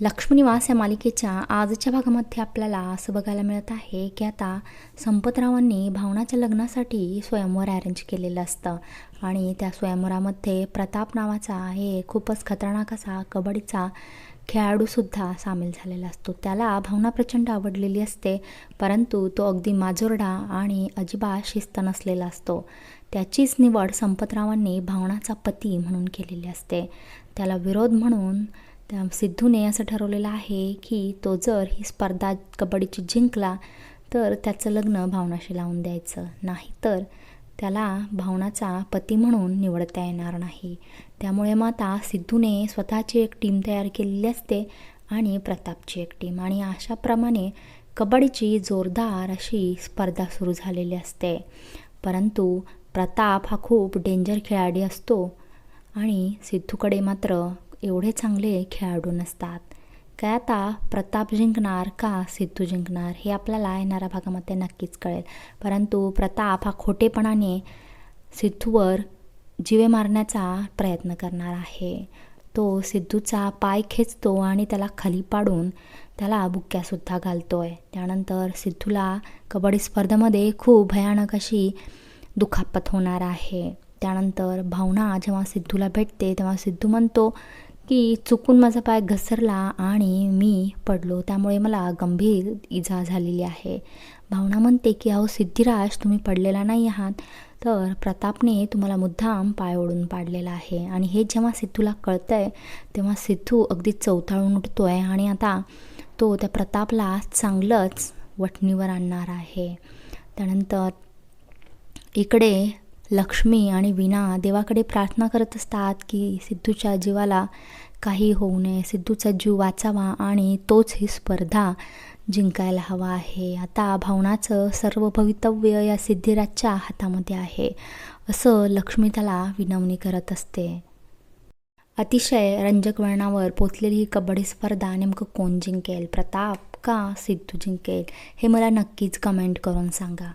लक्ष्मीनिवास या मालिकेच्या आजच्या भागामध्ये आपल्याला असं बघायला मिळत आहे की आता संपतरावांनी भावनाच्या लग्नासाठी स्वयंवर अरेंज केलेलं असतं. आणि त्या स्वयंवरामध्ये प्रताप नावाचा हे खूपच खतरनाक असा कबड्डीचा खेळाडूसुद्धा सामील झालेला असतो. त्याला भावना प्रचंड आवडलेली असते परंतु तो अगदी माजोरडा आणि अजिबात शिस्त नसलेला असतो. त्याचीच निवड संपतरावांनी भावनाचा पती म्हणून केलेली असते. त्याला विरोध म्हणून त्या सिद्धूने असं ठरवलेलं आहे की तो जर ही स्पर्धा कबड्डीची जिंकला तर त्याचं लग्न भावनाशी लावून द्यायचं. नाहीतर त्याला भावनाचा पती म्हणून निवडता येणार नाही. त्यामुळे मग आता सिद्धूने स्वतःची एक टीम तयार केलेली असते आणि प्रतापची एक टीम आणि अशाप्रमाणे कबड्डीची जोरदार अशी स्पर्धा सुरू झालेली असते. परंतु प्रताप हा खूप डेंजर खेळाडू असतो आणि सिद्धूकडे मात्र एवढे चांगले खेळाडू नसतात. काय आता प्रताप जिंकणार का सिद्धू जिंकणार हे आपल्याला येणाऱ्या भागामध्ये नक्कीच कळेल. परंतु प्रताप हा खोटेपणाने सिद्धूवर जीवे मारण्याचा प्रयत्न करणार आहे. तो सिद्धूचा पाय खेचतो आणि त्याला खाली पाडून त्याला बुक्क्यासुद्धा घालतो आहे त्यानंतर सिद्धूला कबड्डी स्पर्धेमध्ये खूप भयानक अशी दुखापत होणार आहे. त्यानंतर भावना जेव्हा सिद्धूला भेटते तेव्हा सिद्धू म्हणतो की चुकून माझा पाय घसरला आणि मी पडलो. त्यामुळे मला गंभीर इजा झालेली आहे. भावना म्हणते की अहो सिद्धिराज तुम्ही पडलेला नाही आहात. तर प्रतापने तुम्हाला मुद्दाम पाय ओढून पाडलेला आहे. आणि हे जेव्हा सिद्धूला कळतं आहे तेव्हा सिद्धू अगदी चौथाळून उठतो आहे आणि आता तो त्या प्रतापला चांगलंच वठणीवर आणणार आहे. त्यानंतर इकडे लक्ष्मी आणि विना देवाकडे प्रार्थना करत असतात की सिद्धूच्या जीवाला काही होऊ नये. सिद्धूचा जीव वाचावा आणि तोच ही स्पर्धा जिंकायला हवा आहे. आता भावनाचं सर्व भवितव्य या सिद्धिराजच्या हातामध्ये आहे. असं लक्ष्मी त्याला विनवणी करत असते. अतिशय रंजक वळणावर पोचलेली ही कबड्डी स्पर्धा नेमकं कोण जिंकेल? प्रताप का सिद्धू जिंकेल? हे मला नक्कीच कमेंट करून सांगा.